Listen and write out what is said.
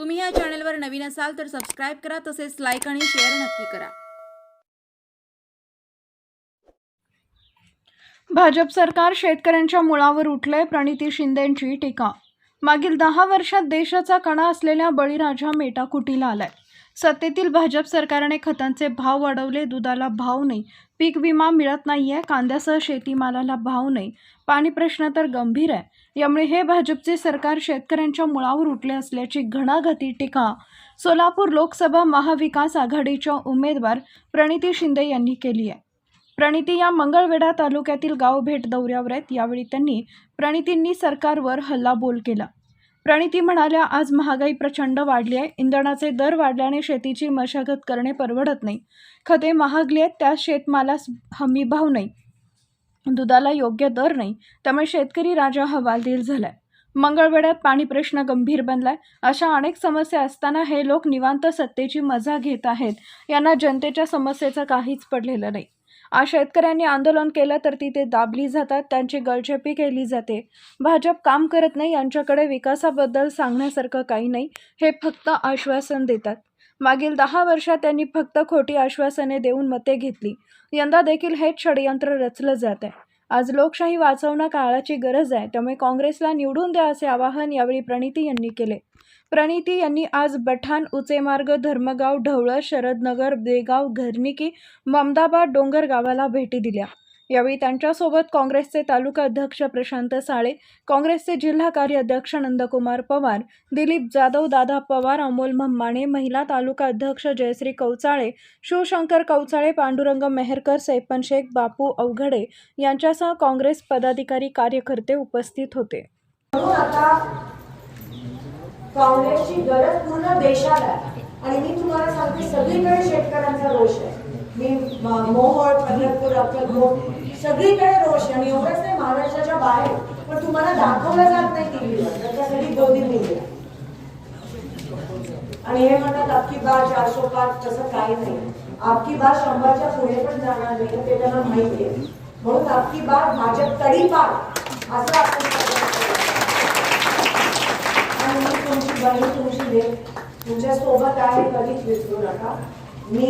तुम्ही या चॅनलवर नवीन असाल तर सबस्क्राईब करा तसेच लाईक आणि शेअर नक्की करा. भाजप सरकार शेतकऱ्यांच्या मुळावर उठलंय प्रणिती शिंदेंची टीका. मागील दहा वर्षात देशाचा कणा असलेल्या बळीराजा मेटाकुटीला आलाय. सत्तेतील भाजप सरकारने खतांचे भाव वाढवले दुधाला भाव नाही पीक विमा मिळत नाही आहे कांद्यासह शेतीमालाला भाव नाही पाणी प्रश्न तर गंभीर आहे. यामुळे हे भाजपचे सरकार शेतकऱ्यांच्या मुळावर उठले असल्याची घणाघाती टीका. सोलापूर लोकसभा महाविकास आघाडीच्या उमेदवार प्रणिती शिंदे यांनी केली आहे. प्रणिती या मंगळवेढा तालुक्यातील गाव भेट दौऱ्यावर आहेत. यावेळी त्यांनी प्रणितींनी सरकारवर हल्लाबोल केला. प्रणिती म्हणाल्या आज महागाई प्रचंड वाढली आहे. इंधनाचे दर वाढल्याने शेतीची मशागत करणे परवडत नाही. खते महागली आहेत. त्या शेतमालास हमी भाव नाही. दुधाला योग्य दर नाही. त्यामुळे शेतकरी राजा हवालदिल झालाय. मंगळवेड्यात पाणी प्रश्न गंभीर बनलाय. अशा अनेक समस्या असताना हे लोक निवांत सत्तेची मजा घेत आहेत. यांना जनतेच्या समस्येचं काहीच पडलेलं नाही. आज शेतकऱ्यांनी आंदोलन केलं तर तिथे दाबली जातात त्यांची गळचेपी केली जाते. भाजप काम करत नाही यांच्याकडे विकासाबद्दल सांगण्यासारखं काही नाही हे फक्त आश्वासन देतात. मागील दहा वर्षात त्यांनी फक्त खोटी आश्वासने देऊन मते घेतली. यंदा देखील हेच षडयंत्र रचलं जात आहे आज लोकशाही वाचवणं काळाची गरज आहे त्यामुळे काँग्रेसला निवडून द्या असे आवाहन यावेळी प्रणिती यांनी केले. प्रणिती यांनी आज बठाण उचेमार्ग धर्मगाव ढवळं शरदनगर देगाव घरनिकी ममदाबाद डोंगर गावाला भेटी दिल्या. यावेळी त्यांच्यासोबत काँग्रेसचे तालुका अध्यक्ष प्रशांत साळे काँग्रेसचे जिल्हा कार्याध्यक्ष नंदकुमार पवार दिलीप जाधव दादा पवार अमोल मम्माणे महिला तालुका अध्यक्ष जयश्री कौचाळे शिवशंकर कौचाळे पांडुरंग मेहरकर सैपन शेख बापू अवघडे यांच्यासह काँग्रेस पदाधिकारी कार्यकर्ते उपस्थित होते. काँग्रेसची गरज पूर्ण देशाला आणि मी तुम्हाला सांगते सगळीकडे शेतकऱ्यांचा रोष आहे. मी म- मोहोळ पंढरपूर अक्कलकोट सगळीकडे रोष आहे. आणि एवढंच नाही महाराष्ट्राच्या बाहेर. पण तुम्हाला दाखवलं जात नाही टीव्हीवर त्याच्यासाठी दोन्ही मीडिया आणि हे म्हणतात आपकी बा चारशे पाच तसं काही नाही. आपकी बा शंभरच्या पुढे पण जाणार नाही. ते त्यांना माहिती आहे. म्हणून आपकी बार भाजप तडीपार असं आपण आणि तुमची बहीण तुमची देव तुमच्यासोबत आहे. कधीच विसरू नका. मी